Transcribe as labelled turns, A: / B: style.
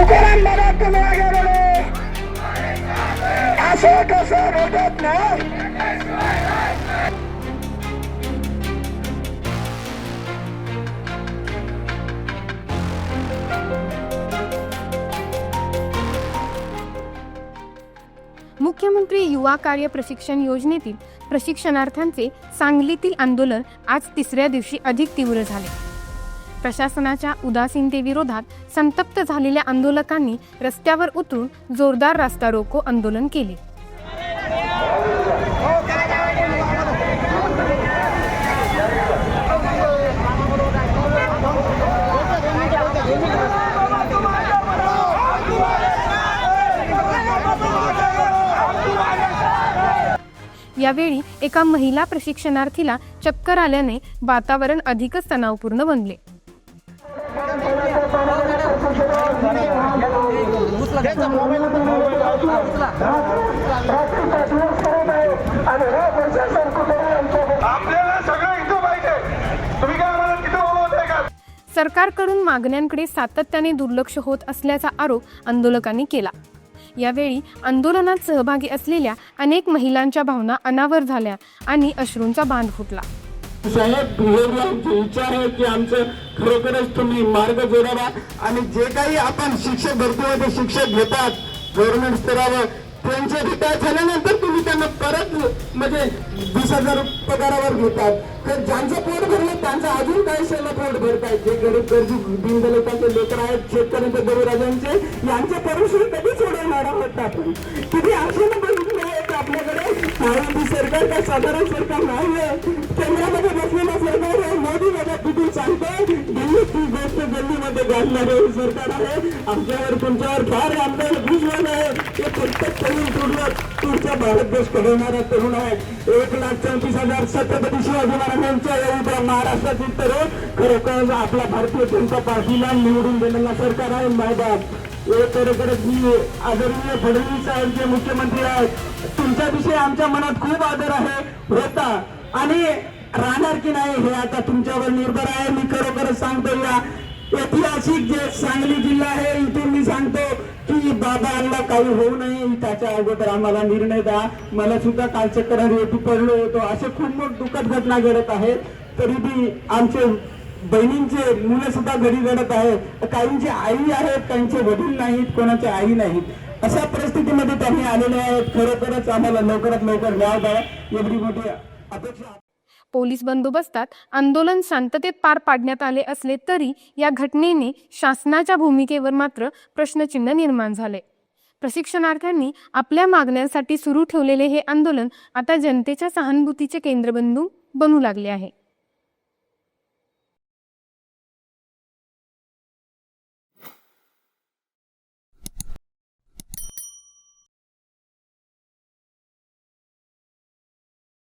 A: तुकाराम बाबा तुम्ही मागे असं कसं भेटत नाही
B: मुख्यमंत्री युवा कार्य प्रशिक्षण योजनेतील प्रशिक्षणार्थ्यांचे सांगलीतील आंदोलन आज तिसऱ्या दिवशी अधिक तीव्र झाले. प्रशासनाच्या उदासीनतेविरोधात संतप्त झालेल्या आंदोलकांनी रस्त्यावर उतरून जोरदार रास्ता रोको आंदोलन केले. यावेळी एका महिला प्रशिक्षणार्थीला चक्कर आल्याने वातावरण अधिकच तणावपूर्ण बनले. सरकारकडून मागण्यांकडे सातत्याने दुर्लक्ष होत असल्याचा आरोप आंदोलकांनी केला. यावेळी आंदोलनात सहभागी असलेल्या अनेक महिलांच्या भावना अनावर झाल्या आणि अश्रूंचा बांध फुटला.
C: साहेब बिहेवियर आमची इच्छा आहे की आमचं खरोखरच तुम्ही मार्ग जोडावा आणि जे काही आपण शिक्षक भरतीमध्ये शिक्षक घेतात गव्हर्नमेंट स्तरावर त्यांचे रिटायर झाल्यानंतर तुम्ही त्यांना परत म्हणजे वीस हजार पगारावर घेतात. तर ज्यांचं पोट भरलं त्यांचं अजून काही सेवा पोट भरतायत. जे गरीब गरजू दीनदलितांचे लेकर आहेत शेतकऱ्यांचे गरीबराजांचे यांचे परमेश्वर कधी सोडवणार आहोत आपण? किती आशेनं आहे आपल्याकडे महाराष्ट्र सरकार काय साधारण सरकार नाही आहे केंद्रामध्ये बसलेलं सरकार आहे. मोदी माझ्या कुठून सांगतो दिल्लीत ती गोष्ट दिल्लीमध्ये घालणारे सरकार आहे. आमच्यावर तुमच्यावर फार आमदार विश्वास आहे. ते प्रत्येक तरुण तरुण पुढचा भारत देश घडवणारा तरुण आहे. एक लाख चौतीस हजार छत्रपती शिवाजी महाराजांच्या एवढ्या महाराष्ट्रातील तरुण खरोखर आपल्या भारतीय जनता पार्टीला निवडून दिलेला सरकार आहे. मैदान. हे खरोखरच मी आदरणीय फडणवीस साहेब जे मुख्यमंत्री आहेत. तुमच्याविषयी आमच्या मनात खूप आदर आहे. होता. आणि राहणार की नाही हे आता तुमच्यावर निर्भर आहे. मी खरोखरच सांगतो या ऐतिहासिक जे सांगली जिल्हा आहे इथून मी सांगतो की बाबांना काही होऊ नये त्याच्या अगोदर आम्हाला निर्णय द्या. मला सुद्धा काल चक्कर पडलो होतो. असे खूप मोठ दुःखद घटना घडत आहे तरी बी आमचे बहिणींचे मुलं सुद्धा घरी घडत आहेत. काहींची आई आहेत काहींचे वडील नाहीत कोणाचे आई नाहीत. अशा परिस्थितीमध्ये त्यांनी आलेले आहेत. खरोखरच आम्हाला लवकरात लवकर न्याय द्यावा एवढी मोठी अपेक्षा
B: पोलीस बंदोबस्तात आंदोलन शांततेत पार पाडण्यात आले असले तरी या घटनेने शासनाच्या भूमिकेवर मात्र प्रश्नचिन्ह निर्माण झाले. प्रशिक्षणार्थ्यांनी आपल्या मागण्यांसाठी सुरू ठेवलेले हे आंदोलन आता जनतेच्या सहानुभूतीचे केंद्रबिंदू बनू लागले आहे.